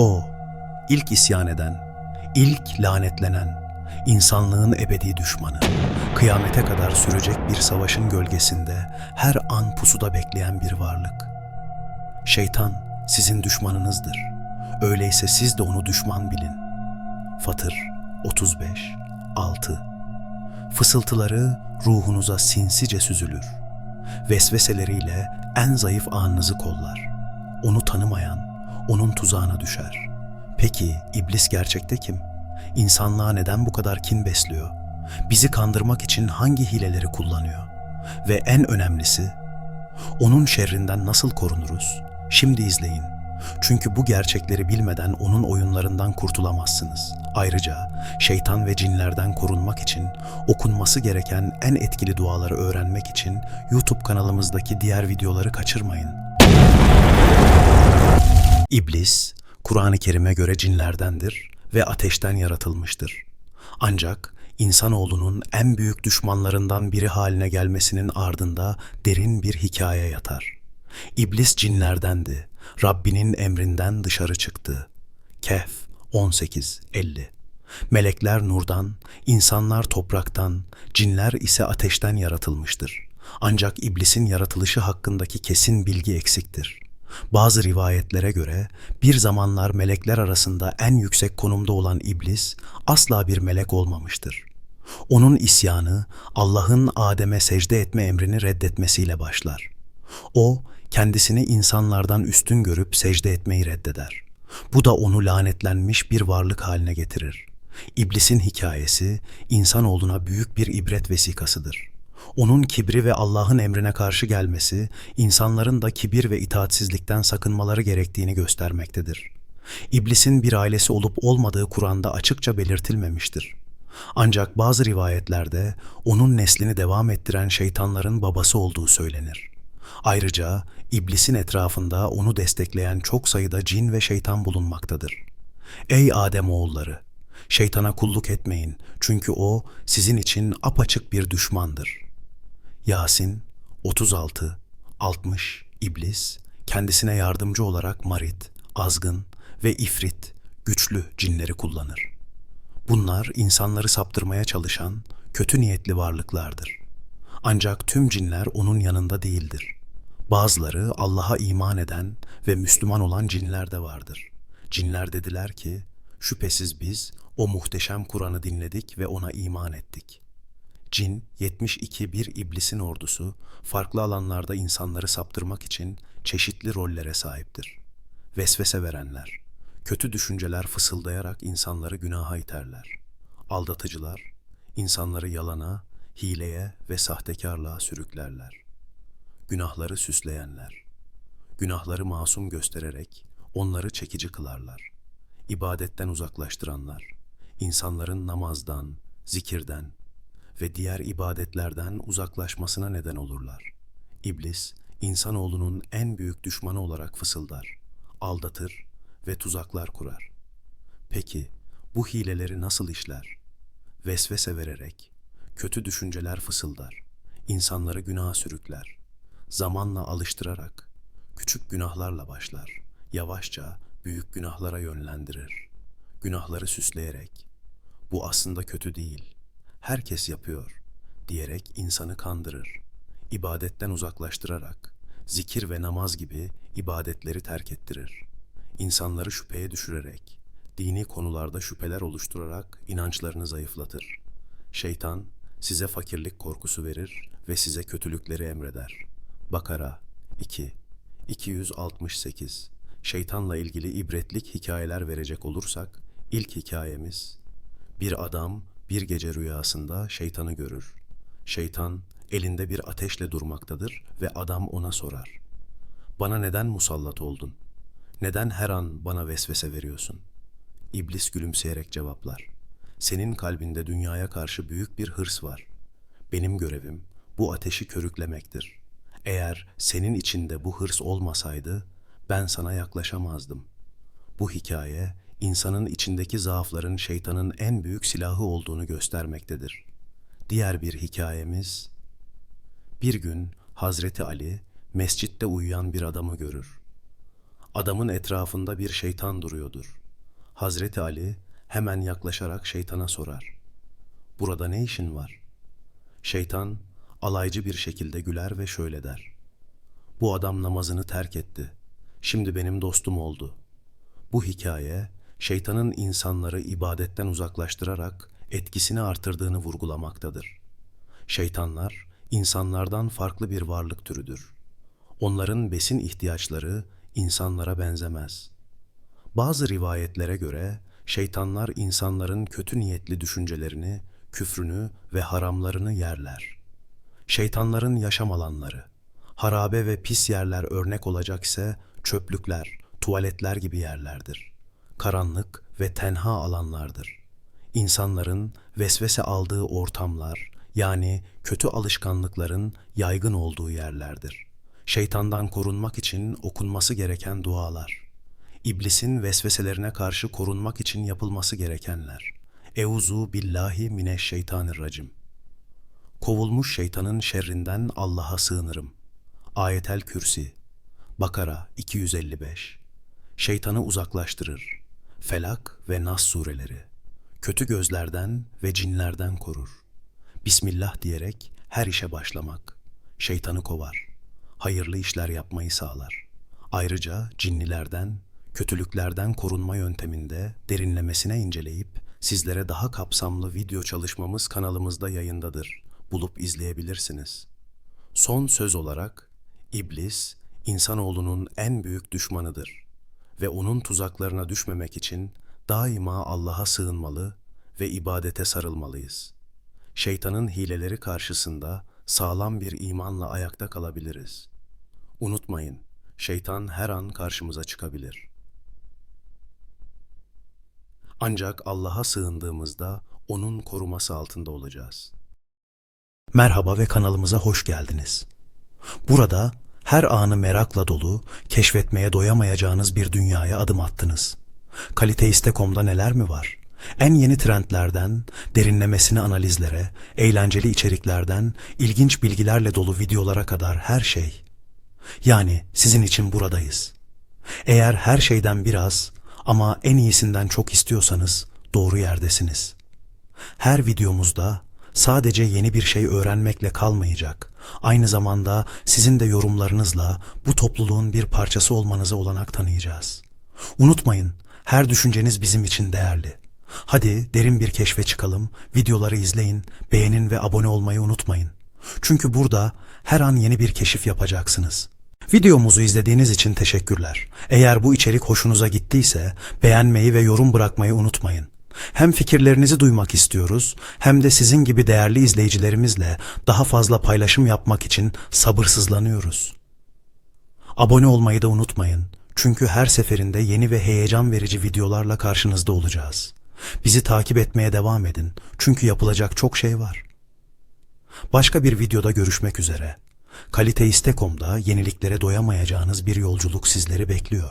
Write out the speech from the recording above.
O, ilk isyan eden, ilk lanetlenen, insanlığın ebedi düşmanı, kıyamete kadar sürecek bir savaşın gölgesinde her an pusuda bekleyen bir varlık. Şeytan sizin düşmanınızdır. Öyleyse siz de onu düşman bilin. Fatır 35 6 Fısıltıları ruhunuza sinsice süzülür. Vesveseleriyle en zayıf anınızı kollar. Onu tanımayan, onun tuzağına düşer. Peki iblis gerçekte kim? İnsanlığa neden bu kadar kin besliyor? Bizi kandırmak için hangi hileleri kullanıyor? Ve en önemlisi, onun şerrinden nasıl korunuruz? Şimdi izleyin. Çünkü bu gerçekleri bilmeden onun oyunlarından kurtulamazsınız. Ayrıca şeytan ve cinlerden korunmak için okunması gereken en etkili duaları öğrenmek için YouTube kanalımızdaki diğer videoları kaçırmayın. İblis, Kur'an-ı Kerim'e göre cinlerdendir ve ateşten yaratılmıştır. Ancak insanoğlunun en büyük düşmanlarından biri haline gelmesinin ardında derin bir hikaye yatar. İblis cinlerdendi. Rabbinin emrinden dışarı çıktı. Kehf 18-50 Melekler nurdan, insanlar topraktan, cinler ise ateşten yaratılmıştır. Ancak iblisin yaratılışı hakkındaki kesin bilgi eksiktir. Bazı rivayetlere göre bir zamanlar melekler arasında en yüksek konumda olan iblis asla bir melek olmamıştır. Onun isyanı Allah'ın Adem'e secde etme emrini reddetmesiyle başlar. O kendisini insanlardan üstün görüp secde etmeyi reddeder. Bu da onu lanetlenmiş bir varlık haline getirir. İblisin hikayesi insanoğluna büyük bir ibret vesikasıdır. Onun kibri ve Allah'ın emrine karşı gelmesi, insanların da kibir ve itaatsizlikten sakınmaları gerektiğini göstermektedir. İblisin bir ailesi olup olmadığı Kur'an'da açıkça belirtilmemiştir. Ancak bazı rivayetlerde onun neslini devam ettiren şeytanların babası olduğu söylenir. Ayrıca iblisin etrafında onu destekleyen çok sayıda cin ve şeytan bulunmaktadır. Ey Adem oğulları! Şeytana kulluk etmeyin çünkü o sizin için apaçık bir düşmandır. Yasin 36 60 İblis kendisine yardımcı olarak Marit, Azgın ve İfrit güçlü cinleri kullanır. Bunlar insanları saptırmaya çalışan kötü niyetli varlıklardır. Ancak tüm cinler onun yanında değildir. Bazıları Allah'a iman eden ve Müslüman olan cinler de vardır. Cinler dediler ki, şüphesiz biz o muhteşem Kur'an'ı dinledik ve ona iman ettik. Cin, 72 bir iblisin ordusu, farklı alanlarda insanları saptırmak için çeşitli rollere sahiptir. Vesvese verenler, kötü düşünceler fısıldayarak insanları günaha iterler. Aldatıcılar, insanları yalana, hileye ve sahtekarlığa sürüklerler. Günahları süsleyenler, günahları masum göstererek onları çekici kılarlar. İbadetten uzaklaştıranlar, insanların namazdan, zikirden ve diğer ibadetlerden uzaklaşmasına neden olurlar. İblis, insanoğlunun en büyük düşmanı olarak fısıldar, aldatır ve tuzaklar kurar. Peki bu hileleri nasıl işler? Vesvese vererek, kötü düşünceler fısıldar, insanları günaha sürükler, zamanla alıştırarak, küçük günahlarla başlar, yavaşça büyük günahlara yönlendirir, günahları süsleyerek, bu aslında kötü değil, herkes yapıyor diyerek insanı kandırır, ibadetten uzaklaştırarak, zikir ve namaz gibi ibadetleri terk ettirir, insanları şüpheye düşürerek, dini konularda şüpheler oluşturarak inançlarını zayıflatır. Şeytan size fakirlik korkusu verir ve size kötülükleri emreder. Bakara 2 268 Şeytanla ilgili ibretlik hikayeler verecek olursak ilk hikayemiz bir adam bir gece rüyasında şeytanı görür. Şeytan elinde bir ateşle durmaktadır ve adam ona sorar. Bana neden musallat oldun? Neden her an bana vesvese veriyorsun? İblis gülümseyerek cevaplar. Senin kalbinde dünyaya karşı büyük bir hırs var. Benim görevim bu ateşi körüklemektir. Eğer senin içinde bu hırs olmasaydı ben sana yaklaşamazdım. Bu hikaye insanın içindeki zaafların şeytanın en büyük silahı olduğunu göstermektedir. Diğer bir hikayemiz bir gün Hazreti Ali mescitte uyuyan bir adamı görür. Adamın etrafında bir şeytan duruyordur. Hazreti Ali hemen yaklaşarak şeytana sorar. Burada ne işin var? Şeytan alaycı bir şekilde güler ve şöyle der. Bu adam namazını terk etti. Şimdi benim dostum oldu. Bu hikaye şeytanın insanları ibadetten uzaklaştırarak etkisini artırdığını vurgulamaktadır. Şeytanlar insanlardan farklı bir varlık türüdür. Onların besin ihtiyaçları insanlara benzemez. Bazı rivayetlere göre şeytanlar insanların kötü niyetli düşüncelerini, küfrünü ve haramlarını yerler. Şeytanların yaşam alanları, harabe ve pis yerler örnek olacak ise çöplükler, tuvaletler gibi yerlerdir. Karanlık ve tenha alanlardır. İnsanların vesvese aldığı ortamlar, yani kötü alışkanlıkların yaygın olduğu yerlerdir. Şeytandan korunmak için okunması gereken dualar. İblisin vesveselerine karşı korunmak için yapılması gerekenler. Euzu billahi mineşşeytanirracim. Kovulmuş şeytanın şerrinden Allah'a sığınırım. Ayetel Kürsi Bakara 255 Şeytanı uzaklaştırır. Felak ve Nas sureleri. Kötü gözlerden ve cinlerden korur. Bismillah diyerek her işe başlamak. Şeytanı kovar. Hayırlı işler yapmayı sağlar. Ayrıca cinnilerden, kötülüklerden korunma yönteminde derinlemesine inceleyip sizlere daha kapsamlı video çalışmamız kanalımızda yayındadır. Bulup izleyebilirsiniz. Son söz olarak İblis insanoğlunun en büyük düşmanıdır ve onun tuzaklarına düşmemek için daima Allah'a sığınmalı ve ibadete sarılmalıyız. Şeytanın hileleri karşısında sağlam bir imanla ayakta kalabiliriz. Unutmayın, şeytan her an karşımıza çıkabilir. Ancak Allah'a sığındığımızda onun koruması altında olacağız. Merhaba ve kanalımıza hoş geldiniz. Burada her anı merakla dolu, keşfetmeye doyamayacağınız bir dünyaya adım attınız. Kaliteiste.com'da neler mi var? En yeni trendlerden, derinlemesine analizlere, eğlenceli içeriklerden, ilginç bilgilerle dolu videolara kadar her şey. Yani sizin için buradayız. Eğer her şeyden biraz ama en iyisinden çok istiyorsanız doğru yerdesiniz. Her videomuzda sadece yeni bir şey öğrenmekle kalmayacak. Aynı zamanda sizin de yorumlarınızla bu topluluğun bir parçası olmanıza olanak tanıyacağız. Unutmayın, her düşünceniz bizim için değerli. Hadi derin bir keşfe çıkalım, videoları izleyin, beğenin ve abone olmayı unutmayın. Çünkü burada her an yeni bir keşif yapacaksınız. Videomuzu izlediğiniz için teşekkürler. Eğer bu içerik hoşunuza gittiyse beğenmeyi ve yorum bırakmayı unutmayın. Hem fikirlerinizi duymak istiyoruz hem de sizin gibi değerli izleyicilerimizle daha fazla paylaşım yapmak için sabırsızlanıyoruz. Abone olmayı da unutmayın. Çünkü her seferinde yeni ve heyecan verici videolarla karşınızda olacağız. Bizi takip etmeye devam edin. Çünkü yapılacak çok şey var. Başka bir videoda görüşmek üzere. Kaliteiste.com'da yeniliklere doyamayacağınız bir yolculuk sizleri bekliyor.